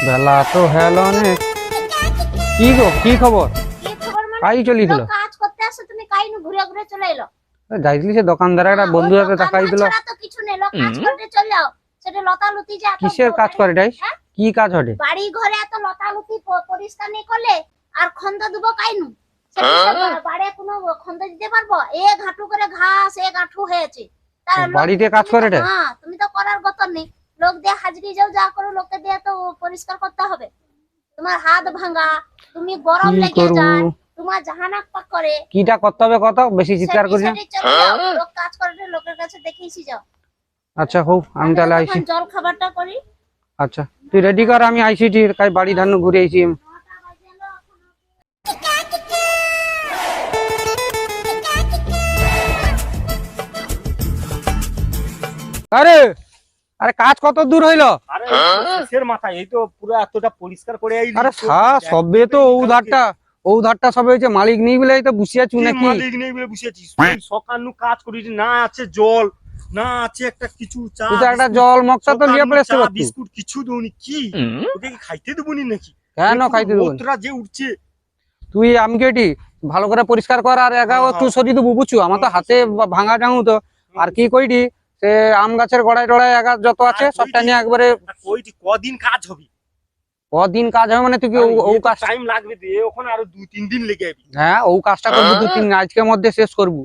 বেলা তো হলো অনেক। কি গো কি খবর? কি খবর মানে কাই চলিছিল তো কাজ করতে আসো তুমি কাই নু ঘুরে ঘুরে চলে এলো। যাইছিলি সে দোকানদার একটা হ্যাঁ, বন্ধু দোকান টাকাই দিল তো কিছু নেই লোক কাজ করতে চলে যাও। সেটা লতালুতি যে এত কিসের কাজ করে এটাই? হ্যাঁ? কি কাজ হটে বাড়ি ঘরে এত লতালুতি প- পরিষ্কার নেই করলে আর খন্দ দেবো কাইনু? সেটা তো বাড়ি কোনো খন্দ দিতে পারব? এ ঘাটু করে ঘাস এ গাঁঠু হয়েছে। তার বাড়িতে কাজ করে এটা? হ্যাঁ তুমি তো করার গত নেই। লোক দিয়ে হাজরি যাও যা করো লোককে দিয়ে তো পরিষ্কার করতে হবে। তোমার হাত ভাঙা তুমি গরম লেগে যায় তোমার জাহানাক পাক করে। কিটা করতে হবে কত? বেশি চিৎকার করি না সেটি চলে যাও, লোক কাজ করে লোকের কাছে দেখেছি যাও। আচ্ছা হোক আমি তাহলে আইছি। জল খাবারটা করি। আচ্ছা তুই রেডি কর আমি আইছি ঠিক কাই বাড়ি ধান ঘুরে আইছি। আরে! আরে কাজ কত দূর হইল? আরে কিসের মাথা এই তো পুরো এতটা পরিষ্কার করে আইলি। আরে সবে তো ও ধারটা ও ধারটা সবে হয়েছে মালিক নেই বলে এই তো বসে আছু কি মালিক নেই বলে সকাল নু কাজ করিস না আছে জল না আছে একটা কিছু চা তুই একটা জল মগটা তো সকাল নিয়ে পড়ে আসতে বিস্কুট কিছু দৌনি কি? ওকে কি খাইতে দেবনি নাকি? কেন খাইতে দেবো যে উঠছে। তুই আমি কেটি ভালো করে পরিষ্কার কর আর একা হ্যাঁ, তুই সরি তো বুঝছু আমার তো হাতে ভাঙা জাঙু তো। আর কি কইটি? সে আম গাছের গড়াই টড়াই একা যত আছে আর সবটা নিয়ে একবারে ওইটি কদিন কাজ হবে? কদিন কাজ হবে মানে তুই কি ও- কাজ টাইম লাগবে এ ওখানে আরও দুই তিন দিন লেগে যাবে। হ্যাঁ ও কাজটা করব দু তিন দিন, আজকের মধ্যে শেষ করব।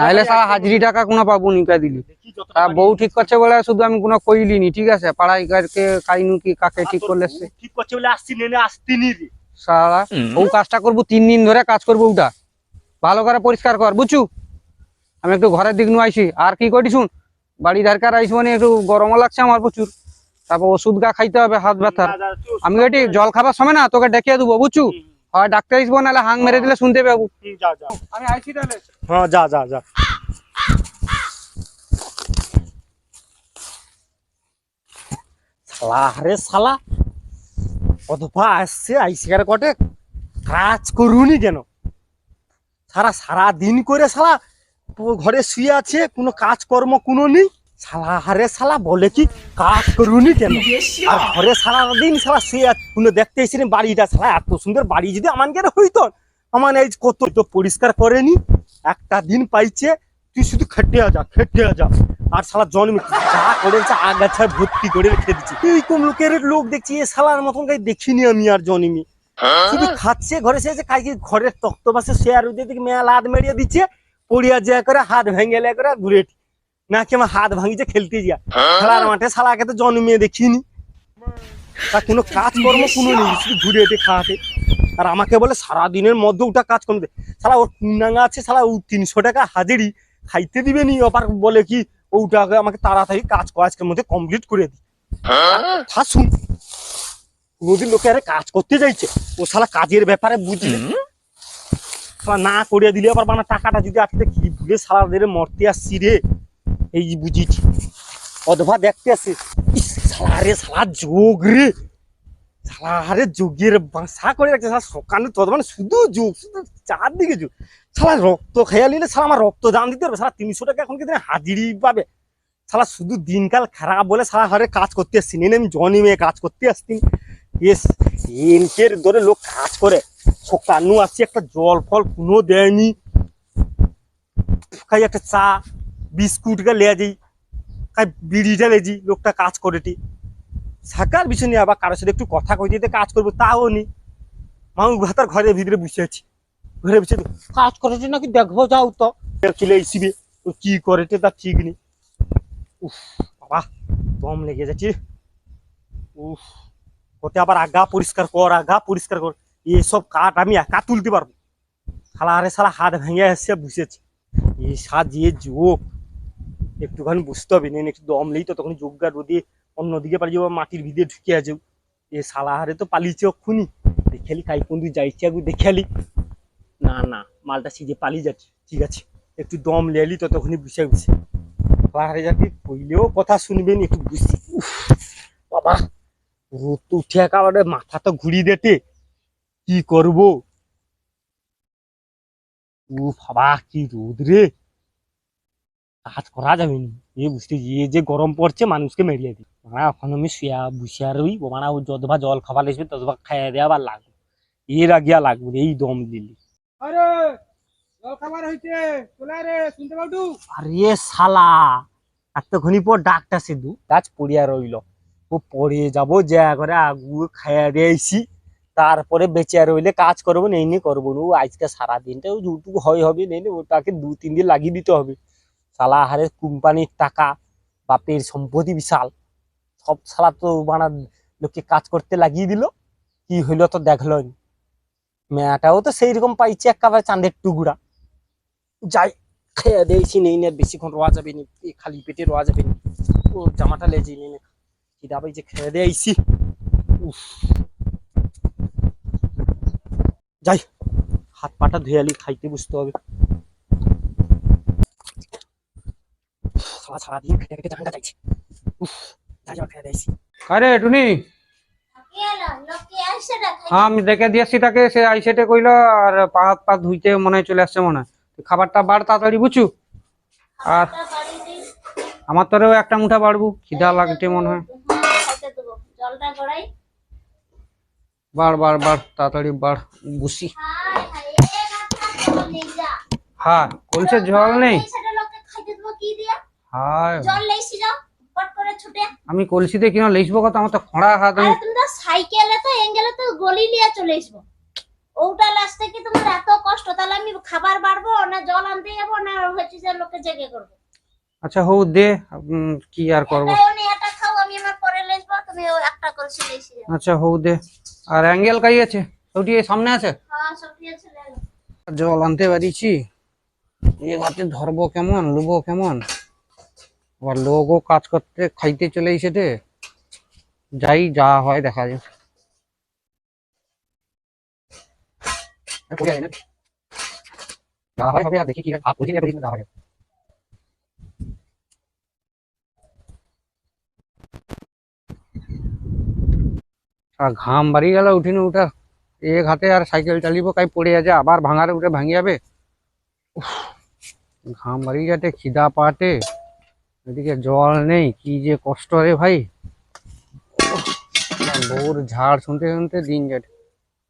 নাহলে সারা হাজিরি টাকা কোনো পাবো নিকা দিলি। দেখি যতটা তা বউ ঠিক করছে বলে শুধু আমি কোনো কইলিনি ঠিক আছে? পাড়াই কারকে কাইনু কি কাকে ঠিক করলে ঠিক করছে বলে আসছি নেনে আসতিনি রে। সারা ও কাজটা করব তিন দিন ধরে কাজ করব ওটা ভালো করে পরিষ্কার কর বুঝছু? আমি একটু ঘরের দিক নু আইছি। আর কি করি শুন? বাড়ি ধারকার আইসি মানে একটু গরমও লাগছে আমার প্রচুর। তারপর ওষুধ গা খাইতে হবে হাত ব্যথার। আমি। এটি জল খাবার সময় না তোকে ডেকে দেবো বুঝছু? হয় ডাক্তার আসব নাহলে হাং মেরে দিলে শুনতে পাবো। যা যা। আমি আইছি তাহলে। হ্যাঁ যা যা যা। শালা রে শালা অধপা আসছে আইসিকার কটে? কাজ করুনি কেন? সারা সারা দিন করে প- ঘরে শুয়ে আছে কোনো কাজকর্ম কোনো নেই। শালা হারে বলে কি? কাজ করুনি কেন? আর ঘরে সারা দিন শালা কোনো দেখতে এসেছিলেন বাড়িটা, শালা, এত সুন্দর বাড়ি যদি আমানকে হইতো, আমার এই কত তো পরিষ্কার করেনি একটা দিন পাইছে, তুই শুধু খেটে যা খেটে যা। আর শালা জন্ম যা করেছে, আগাছা ভর্তি করে রেখে দিচ্ছে এইরকম লোকের লোক দেখছি, এ শালার মতন গাই দেখিনি আমি আর জন্মি। শুধু খাচ্ছে, ঘরে সে কাকি ঘরের তক্ত বাসে শেয়ার উঠে দিকে মেয়া লাদ মেরিয়ে দিচ্ছে, পড়িয়া যা করে, হাত ভেঙে করে ঘুরে। নাকি আমার হাত ভাঙিছে খেলতে যা খেলার মাঠে শালাকে তো জন্মিয়ে দেখিনি তা কোনো কাজকর্ম কোনো নেই শুধু ঘুরে এটে খাওয়াতে আর আমাকে বলে সারা দিনের মধ্যে ওটা কাজ করবে শালা ওর কুন্ডাঙ্গা আছে শালা ও তিনশো টাকা হাজিরি খাইতে দিবে নি আবার বলে কি ওটাকে আমাকে তাড়াতাড়ি কাজ কর আজকের মধ্যে কমপ্লিট করে দি হাসুন নদীর লোকে আরে কাজ করতে যাইছে ও শালা কাজের ব্যাপারে বুঝলে শালা না করিয়ে দিলে আবার বানা টাকাটা যদি আসতে কি ভুলে শালা দের মরতে আসছি রে এই বুঝিছি অধবা দেখতে আসে ইস, শালা রে শালা যোগ রে। শালা রে যোগের বাসা করে রাখছে। শালা সকালে তো মানে শুধু যোগ শুধু চারদিকে যোগ। শালা রক্ত খেয়া নিলে শালা আমার রক্ত দাম দিতে পারবে শালা তিনশো টাকা এখন কিন্তু হাজিরি পাবে? শালা শুধু দিনকাল খারাপ বলে শালা হারে কাজ করতে আসছি। নেই আমি জনি মেয়ে কাজ করতে আসছি। এস এনকের ধরে লোক কাজ করে। সকালু আসছি একটা জল ফল কোনো দেয়নি। একটা চা। বিস্কুট গা লেয়া যাই বিড়িটা লেজি, লোকটা কাজ করেটি বিষয় নিয়ে আবার কারোর সাথে একটু কথা কই দিতে কাজ করব, তাও নি। মাউ ভাতার ঘরের ভিতরে বসে আছি। ঘরে বসে তো কাজ করেছে নাকি দেখব যাও তো। চলে এসিবে ও কি করেছে তার ঠিক নেই উফ, বাবা, দম লেগে যাচ্ছে উফ, ওতে আবার আগা পরিষ্কার কর, আগা পরিষ্কার কর। এসব কাঠ আমি একা তুলতে পারব শালা আরে শালা হাত ভেঙে এসে বসেছে এই সাজিয়ে যোগ একটুখানি বুঝতে হবে, নেন একটু দম নেই তো তখন যোগা রোদে অন্যদিকে পালিয়ে যাব, মাটির ভিতরে ঢুকে আছে। এ শালা হারে তো পালিয়েছে অক্ষুনি দেখালি কাই কোন যাইছে আগে দেখালি না না, মালটা সিজে পালিয়ে যাচ্ছে, ঠিক আছে। একটু দম লেলি তো তখনই বুঝে বুঝে হারে যাকে কইলেও কথা শুনবেন, একটু বুঝছি বাবা, রোদ তো উঠে একেবারে, মাথা তো ঘুরিয়ে দেটে। কি করব? ও বাবা, কি রোদ রে। কাজ করা যাবে না। এ বুঝতে এ যে গরম পড়ছে মানুষকে মেরিয়ে দিই মানে এখন আমি শুয়া বুসিয়া রই মানে ও যতবা জল খাবার লেসবে ততবা খাইয়া দেওয়া আবার লাগবে। এর আগিয়া লাগবে এই দম দিলি। আরে জল খাবার হইছে চলে রে শুনতে পাবো আরে শালা এতক্ষণি পর ডাকটা সিধু গাছ পড়িয়া রইল। ও পড়ে যাব যা করে আগু খাইয়া দিয়েছি তারপরে বেঁচে রইলে কাজ করব নেই নি করব না। ও আজকে সারাদিনটা যেটুকু হয় হবে নেই ওটাকে দু তিন দিন লাগিয়ে দিতে হবে। শালা হারে কোম্পানির টাকা, বাপের সম্পত্তি বিশাল। সব শালা তো মানে লোককে কাজ করতে লাগিয়ে দিল। কি হইল তো দেখল মেয়াটাও তো সেই রকম পাইছে একেবারে চাঁদের টুকরা। যাই, খেয়ে দিয়েছি নেই না, বেশিক্ষণ রোয়া যাবে নি খালি পেটে রোয়া যাবে নি। ও জামাটা লেজি নেই খিদা পাই যে খেয়ে দিয়েছি উফ। যাই হাত পাটা ধুয়ালি খাইতে বুঝতে হবে। সারা সারাদিন খেটে খেটে জানটা যাইছে উফ যাই যাই খেয়ে দিয়েছি। আরে টুনি? হ্যাঁ আমি দেখে দিয়েছি তাকে সে আইসেটে কইলো আর পা হাত পা ধুইতে মনে হয় চলে আসছে মনে হয়। খাবারটা বাড় তাড়াতাড়ি বুঝছু? আর আমার তোরেও একটা মুঠা বাড়বো খিদা লাগছে মনে হয়। বাড় বাড় বাড় তাড়াতাড়ি বাড় বুসি। হ্যাঁ কলসে জল নেই। সেটা হায় জল লেইছি যাও পট করে ছুটে। আমি কলসিতে কিনা লেসবো কথা আমার তো খড়া হাত আমি তুমি তো সাইকেলে তো এঙ্গেলে তো গলি লিয়া চলে আসব। ওটা লাস্টে কি তোমার এত কষ্ট? তাহলে আমি খাবার বাড়বো না জল আনতে যাব না হচ্ছে যে লোকে জেগে করব? আচ্ছা হো দে কি আর করব? এটা খাও আমি আমার পরে লেসবো তুমি ও একটা কলসি লেসি আচ্ছা হো দে। আর অ্যাঙ্গেল কাই আছে? ওটি এই সামনে আছে? হ্যাঁ সফিয়া ছেলে জল আনতে পারিছি এ হাতে ধরবো কেমন লুবো কেমন? আবার লোকও কাজ করতে খাইতে চলে এসেছে যাই যা হয় দেখা যাবে যা হয় হবে আর দেখি কি হয়। আর বুঝি না বুঝি না, যা হয়। আর ঘাম বাড়ি গেল উঠিনি উঠা এক হাতে আর সাইকেল চালিব কাই পড়ে আছে আবার ভাঙারে উঠে ভাঙি যাবে উফ, ঘাম বাড়ি যাতে খিদা পাটে এদিকে জল নেই, কি যে কষ্ট রে ভাই। বউর ঝাড় শুনতে শুনতে দিন যাবে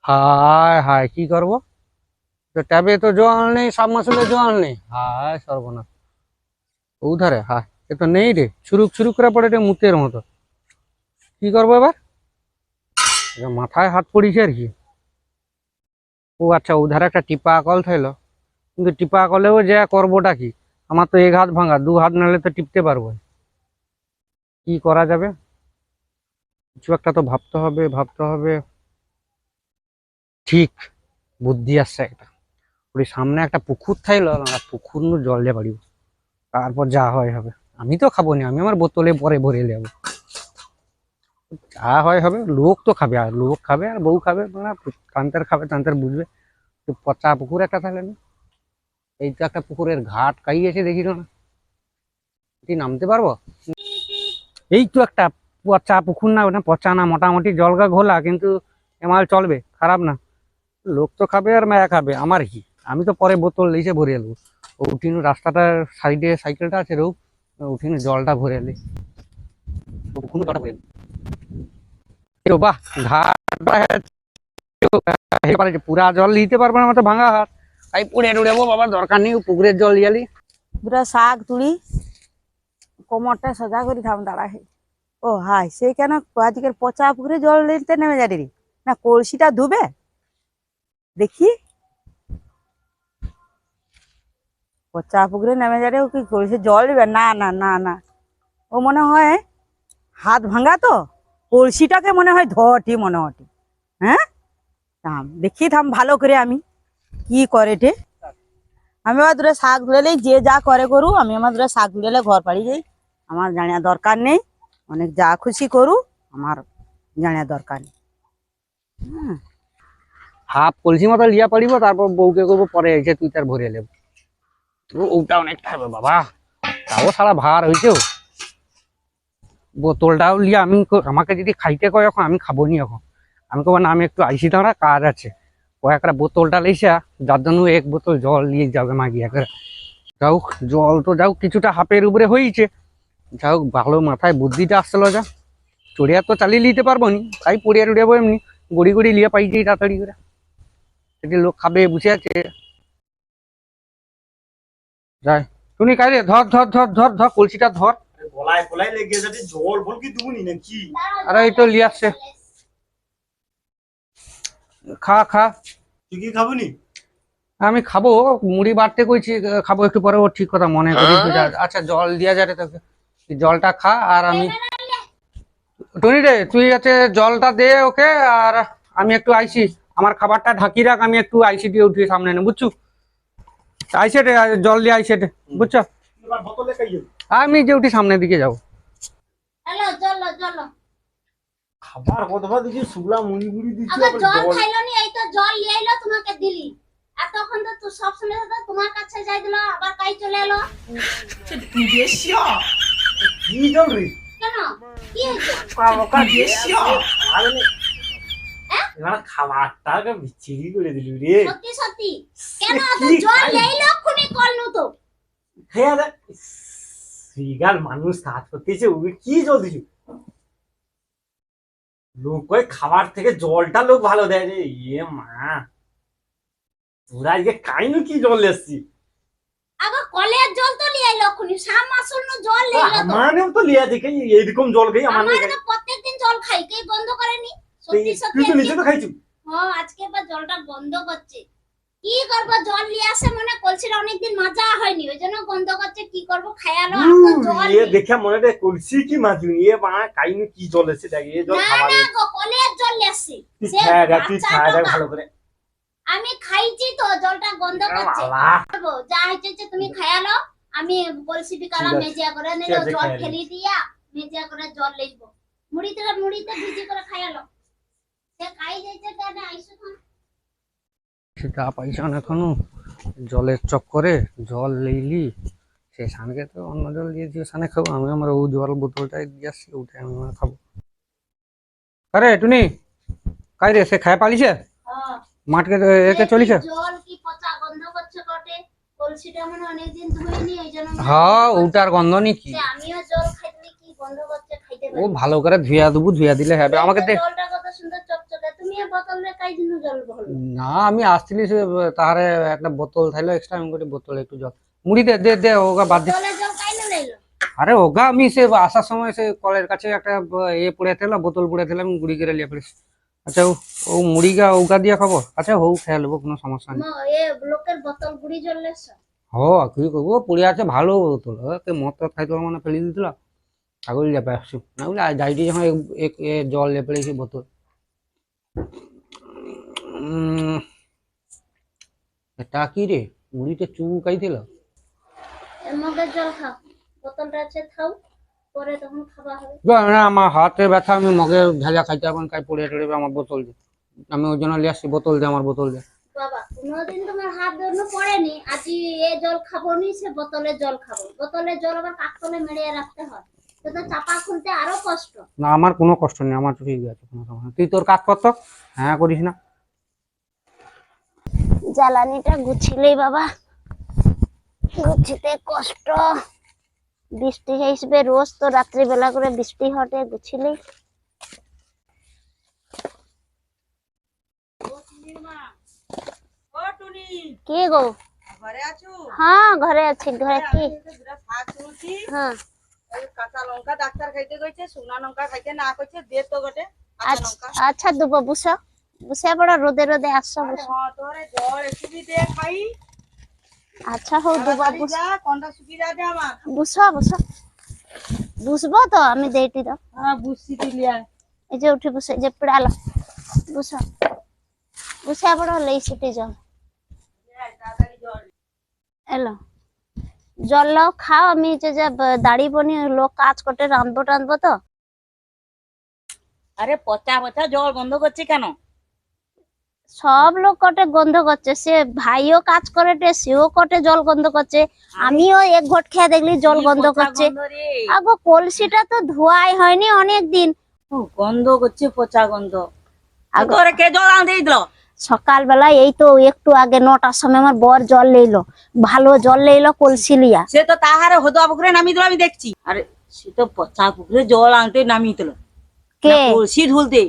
হায় হায়, কি করব? তো ট্যাবে তো জল নেই, সাবমার্সিবলে জল নেই। হায় সর্বনাশ। উধারে, হায়, এ তো নেই রে। ছুরুক ছুরুক করে পড়ে রে মুতের মতো। কি করব এবার? মাথায় হাত পড়িছে আর কি। ও আচ্ছা উধারে একটা টিপা কল থাইলো। কিন্তু টিপা কলেও যা করবোটা কি? আমার তো এক হাত ভাঙা, দু হাত নাহলে তো টিপতে পারব। কি করা যাবে? কিছু একটা তো ভাবতে হবে ভাবতে হবে। ঠিক, বুদ্ধি আসছে একটা। ওই সামনে একটা পুকুর থাইলো পুকুর নু জল দিয়ে পারিব তারপর যা হয় হবে। আমি তো খাব না, আমি আমার বোতলে পরে ভরে নেব। যা হয় হবে, লোক তো খাবে, আর লোক খাবে, আর বউ খাবে মানে কান্তার খাবে তান্তার বুঝবে। পচা পুকুর একটা থাকলে না। এই তো একটা পুকুরের ঘাট, কাই আছে দেখি না। তুই নামতে পারব? এই তো একটা পচা পুকুর না, ওটা পচা না, মোটামুটি জলগা ঘোলা, কিন্তু এমাল চলবে, খারাপ না। লোক তো খাবে আর মায়া খাবে, আমার কি? আমি তো পরে বোতল এসে ভরে এলবো ও উঠিনু রাস্তাটার সাইডে, সাইকেলটা আছে রৌ উঠিনু জলটা ভরে এলি পুকুর বাহ যে পুরা জল নিতে পারবে না, আমার তো ভাঙা হাত তাই পুড়ে টুড়েবো বাবার দরকার নেই পুকুরের জল ইয়ালি দুটা শাক তুলি কোমরটা সোজা করে থাম দাঁড়া হে ও হাই সে কেন আজকের পচা পুকুরে জল নিতে নেমে যাবে রে না কলসিটা ধুবে। দেখি। পচা পুকুরে নেমে যাবে ও কি কলসি জল দিবে? না না না না। ও মনে হয়, হাত ভাঙা তো। কলসিটাকে মনে হয় ধটি, মনে হটি হ্যাঁ থাম, দেখি থাম, ভালো করে আমি। কি করে টে আমি আমার দূরে শাক ধুলেই যে যা করে করু, আমি আমার দূরে শাক ধুলে ঘর পাড়ি যাই আমার জানিয়া দরকার নেই, অনেক যা খুশি করু, আমার জানিয়া দরকার নেই। হাফ কলসি মতো লিয়া পারিব তারপর বউকে করব, পরে এসে তুই তার ভরে নেব। ওটা অনেকটা হবে বাবা, তাও সারা ভার হয়েছে বোতলটাও লিয়া আমি আমাকে যদি খাইতে কয় এখন, আমি খাব নি এখন। আমি কব, না, আমি একটু আইসি দাঁড়া, কাজ আছে। ও একটা বোতলটা লেসা যার জন্য এক বোতল জল নিয়ে যাবে মাগি একটা যাও জল তো যাও কিছুটা হাফের উপরে হয়েছে। যাও ভালো মাথায় বুদ্ধিটা আসছিল যা। চড়িয়া তো চালিয়ে নিতে পারব নি তাই পড়িয়া টড়িয়াবো এমনি গড়ি গড়ি লিয়ে পাইছি তাড়াতাড়ি করে। সেটি লোক খাবে বসে আছে। যাই শুনি রে ধর ধর ধর ধর ধর কলসিটা ধর। গলায় গলায় লেগে যাচ্ছে জল কি দুবনি নাকি? আরে এই তো লিয়ে আসছে। খা খা। তুই কি খাবনি? আমি খাব মুড়ি বাড়তে কইছি খাব একটু পরে ও ঠিক কথা মনে করি আচ্ছা জল দিয়া যাবে তোকে। জলটা খা আর আমি টনি রে তুই আছে জলটা দে ওকে আর আমি একটু আইসি আমার খাবারটা ঢাকি রাখ আমি একটু আইসি দিয়ে উঠি সামনে নে বুঝছ? আইসে রে জল দিয়ে আইসে রে বুঝছ? আমি যে উঠি সামনের দিকে যাব। হ্যালো চলো চলো। খাবার কতবার দিচ্ছি শুকলা মুড়ি মুড়ি দিচ্ছি আবার আবার জল খাইলো নি এই তো জল নিয়ে এলো তোমাকে দিলি। আর তখন তো তুই সব সময় তো তোমার কাছে যাই দিল আবার কাই চলে এলো। কি জল রে? কেন? কি হয়েছে? এবার খাবারটাকে বিচ্ছিরি করে দিলি রে। সত্যি সত্যি। কেন তো কি জল খাই? নেই লক্ষণে কল নু তো। হ্যাঁ দেখ। শ্রীগাল মানুষ কাজ করতেছে ওকে কি জল দিছু লোক ওই খাবার থেকে জলটা লোক ভালো দেয় রে। ইয়ে মা। তোরা আজকে কাইনু কি জল এসছি আবার কলের জল তো এলো লক্ষণে সাম মাসুর নু জল নেই তো। আমানেও তো লিয়া দেখে এইরকম জল খাই আমার তো প্রত্যেকদিন জল খাই কে বন্ধ করেনি। সত্যি সত্যি তুই তো নিজে তো খাইছিস হ্যাঁ আজকে এবার জলটা বন্ধ করছে। কি করব? জল নিয়ে আসে মানে কলসিটা অনেকদিন মাজা হয়নি ওই জন্য বন্ধ করছে কি করব? খায়ালো আর তো জল ইয়ে। দেখে মনে রে কলসি কি ইয়ে মা কাইনু কি জল এসে দেখ এ জল খাবার না গো কলের জল নিয়ে আসছি সে খায় ভালো করে। আমি খাইছি তো জলটা বন্ধ করছে। যা হয়েছে তুমি খায়ালো আমি কলসি বিকালা মেজিয়া করে ঠিক জল ফেলি দিয়া মেজিয়া করে জল লিখব মুড়িতে মুড়িতে ভিজি করে খায়ালো সে খাই যাইছে কেন? আইসো খান সেটা পাইছান এখনও জলের চক্করে জল লেইলি সে সানকে তো অন্য জল দিয়েছি সানে খাব আমি আমার ও জল বোতলটাই দিয়ে আসছি ওটাই আমি আমার খাব। আরে টুনি কাই রে সে খায় পালিছে? হ্যাঁ। মাঠকে একে চলিছে? জল কি পচা গন্ধ করছে কটে কলসিটা মানে অনেকদিন ধুইনি ওই জন্য মনে হয় ওটার গন্ধ নি। কি খাইতে কি গন্ধ করছে খাইতে ও ভালো করে ধুইয়া দেবো ধুইয়া দিলে হবে। আমাকে দে না আমি আসছিলি তাহারে একটা বোতল থাইলো এক্সট্রা আমি করে বোতল একটু জল। মুড়ি দে দে দে ওগা বাদ দে আরে ওগা আমি সে আসার সময় সে কলের কাছে একটা এ পড়ে থেলা বোতল পড়ে থেলা আমি গুড়ি করে লিয়ে আচ্ছা ও মুড়িগা ওগা দিয়া খাব আচ্ছা হোক খেয়ে নেব কোনো সমস্যা নেই। লোকের বোতল গুড়ি জ্বললে হ কি করব পড়ে আছে ভালো বোতল। টদ খাইতে মানে ফেলে দিছিল ছাগল লেপে আসছি। না বলে যাইটি যখন জল লেপে বোতল। এটা কি রে? মুড়িতে চু খাইছিল মগের জল খাও। বোতলটা আছে খাও। পরে তখন খাওয়া হবে। না আমার হাতে ব্যথা আমি মগে ভেজা খাইতে পারবেন কাই পড়ে টড়ে আমার বোতল দিয়ে আমি ওই জন্য লিয়ে আসছি বোতল দিয়ে আমার বোতল দিয়ে বাবা কোনোদিন তোমার হাত ধন্য পড়েনি। আজ এ জল খাব নি সে বোতলের জল খাব। বোতলের জল আবার কাকতলে মেরে রাখতে হয়। চাপা খুলতে আরও কষ্ট। না আমার কোনো কষ্ট নেই আমার তো ঠিক আছে কোনো সমস্যা তুই তোর কাজ করতো হ্যাঁ করিস না। জ্বালানিটা গুছিলেই বাবা গুছিতে কষ্ট। বৃষ্টি হিসেবে রোজ তো রাত্রিবেলা করে বৃষ্টি হটে গুছিলেই। টুনি কি গো? ঘরে আছো? হ্যাঁ ঘরে আছি ঘরে কি দুটা ভাত তুলছি হ্যাঁ। কাঁচা লঙ্কা ডাক্তার খাইতে কইছে শুকনা লঙ্কা খাইতে না কইছে দে তো গটে কাঁচা আচ্ছা দুবো বুসো বুসে বড় রোদে রোদে আসছো বুসো হ্যাঁ তোরে জ্বর একটু বি দে খাই। আচ্ছা হোক দুবো বুসো কোনটা দে আমার। বুসো বুসো বুসবো তো আমি দেইটি দাও হ্যাঁ এই যে উঠে বসে যে পিড়ালো বুসো বুসে বড় লেই সিটি যাও। এলো। জল লাও খাও আমি যে যে দাড়ি বনি লোক কাজ করতে রাঁধবো টাঁধবো তো। আরে পচা পচা জল বন্ধ করছে কেন? সব লোক কটে গন্ধ করছে সে ভাইও কাজ করে সেও কটে জল গন্ধ করছে। আমিও এক ঘট খেয়ে দেখলি জল গন্ধ করছে? আগো কলসিটা তো ধোয়াই হয়নি অনেক দিন গন্ধ করছে পচা গন্ধ। আগো- কে জল আন দিয়ে দিল? সকালবেলা এই তো একটু আগে নটার সময় আমার বর জল লইলো। ভালো জল লইলো কলসি লিয়া। সে তো তাহারে হদুয়া পুকুরে নামিয়ে দিল আমি দেখছি। আরে সে তো পচা পুকুরে জল আনতে নামিয়ে দিল। কে? কলসি ঢুলতে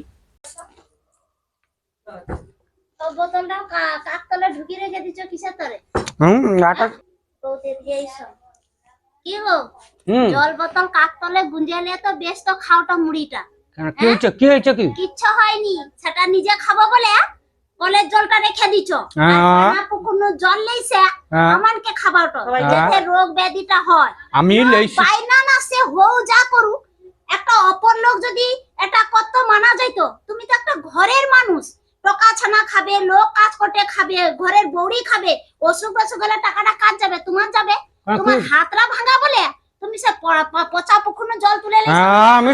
তো বোতলটা কাকতলে ঢুকিয়ে রেখে দিচ্ছ কিসের তরে হুম আটা তো দিয়ে এইসব কি গো? জল বোতল কাকতলে গুঞ্জালে তো বেশ তো খাওটা মুড়িটা। কি হয়েছে কি হয়েছে কি? কিচ্ছু হয়নি। সেটা নিজে খাব বলে কলের জলটা রেখে দিছ। হ্যাঁ। জল লেইছে হ্যাঁ। আমানকে খাবারটা। যাতে রোগ ব্যাধিটা হয়। আমি লেইছি। বাইনা না সে হও যা করু একটা অপর লোক যদি এটা কত মানা যাইতো তুমি তো একটা ঘরের মানুষ। টকা ছানা খাবে লোক কাজ করতে খাবে ঘরের বৌড়ি খাবে অসুখ বসুখ হলে টাকাটা কাজ যাবে? তোমার যাবে? হ্যাঁ, তোমার। হাতরা ভাঙা বলে তুমি সে পচা পুকুর জল তুলে আমি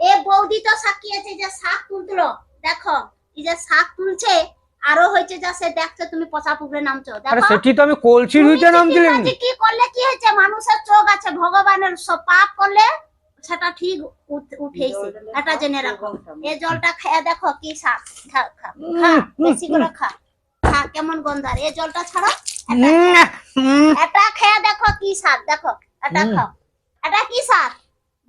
এ বৌদি তো সাক্ষী আছে যে শাক তুলতো। দেখো যে শাক তুলছে আরও হয়েছে যা সে দেখছে তুমি পচা পুকুরে নামছো। আরে সেটি তো আমি কলসির হইতে নামছিলাম কি করলে কি হয়েছে? মানুষের চোখ আছে ভগবানের সব পাপ করলে সেটা ঠিক উঠেছে। এটা জেনে রাখো। এই জলটা খেয়ে দেখো কি শাক। খা খা বেশি করে খা। খা কেমন গন্ধার। এই জলটা ছাড়ো। এটা- এটা খেয়ে দেখো কি শাক। দেখো এটা খাও। এটা কি শাক?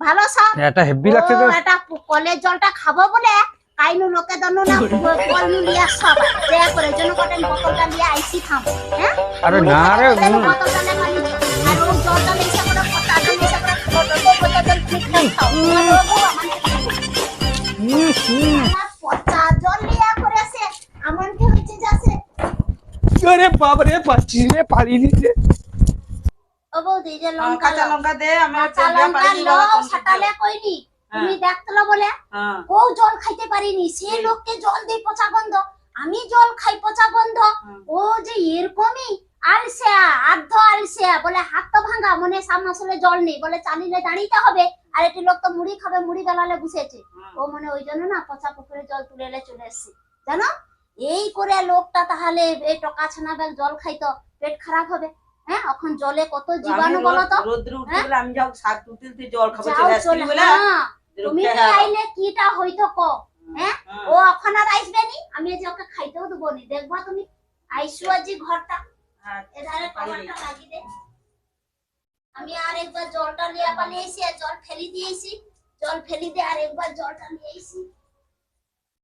ভালো শাক? এটা হেভি লাগছে তো। এটা কলের জলটা খাব বলে কাইনু লোকে দন্ন না কল নিয়ে সব দয়া করে জন্য কটেন বোতলটা নিয়ে আইসি থাম হ্যাঁ আরে না রে হুম। বোতলটা নিয়ে খালি আর ও জলটা নিয়ে করে পটাটা নিয়ে করে বোতল বোতল ঠিক ঠিক খাও ও আমার পচা জল লিয়া করে সে আমার কি হচ্ছে যাচ্ছে আরে বাপ রে পাচ্ছি রে পারি দিতে ও বৌদি যে লঙ্কা লঙ্কা দে আমি কাঁচা লঙ্কা লও সাটালে কইনি তুমি দেখতলো বলে? হ্যাঁ। ও জল খাইতে পারিনি। সে লোককে জল দেই পচা গন্ধ। আমি জল খাই পচা গন্ধ। ও যে এরকমই আলসেয়া আর্ধ আলসেয়া বলে হাত তো ভাঙা মনে সামনে আসলে জল নেই। বলে চালিলে দাঁড়িয়ে হবে আর একটি লোক তো মুড়ি খাবে মুড়ি বেলালে বসেছে। ও মনে ওই জন্য না পচা পুকুরে জল তুলে এলে চলে এসছে। জানো? এই করে লোকটা তাহলে এই টকা ছানা জল খাইতো পেট খারাপ হবে। হ্যাঁ এখন জলে কত জীবাণু বলো তো? রোদ্রে হ্যাঁ? আমি যাও শাক তুলতে তুলতে জল খাব চলে আসছি বলে হ্যাঁ। তুমি কিটা হইতো কো? হ্যাঁ? ও এখন আর আসবে নি? আমি যে ওকে খাইতেও দেবো নি। দেখবা তুমি? আইসু আজি ঘরটা। এধারে কভারটা লাগিয়ে দে। আমি আর একবার জলটা লিয়া পালিয়েছি আর জল ফেলি দিয়েছি জল ফেলি দিয়ে আর একবার জলটা নিয়ে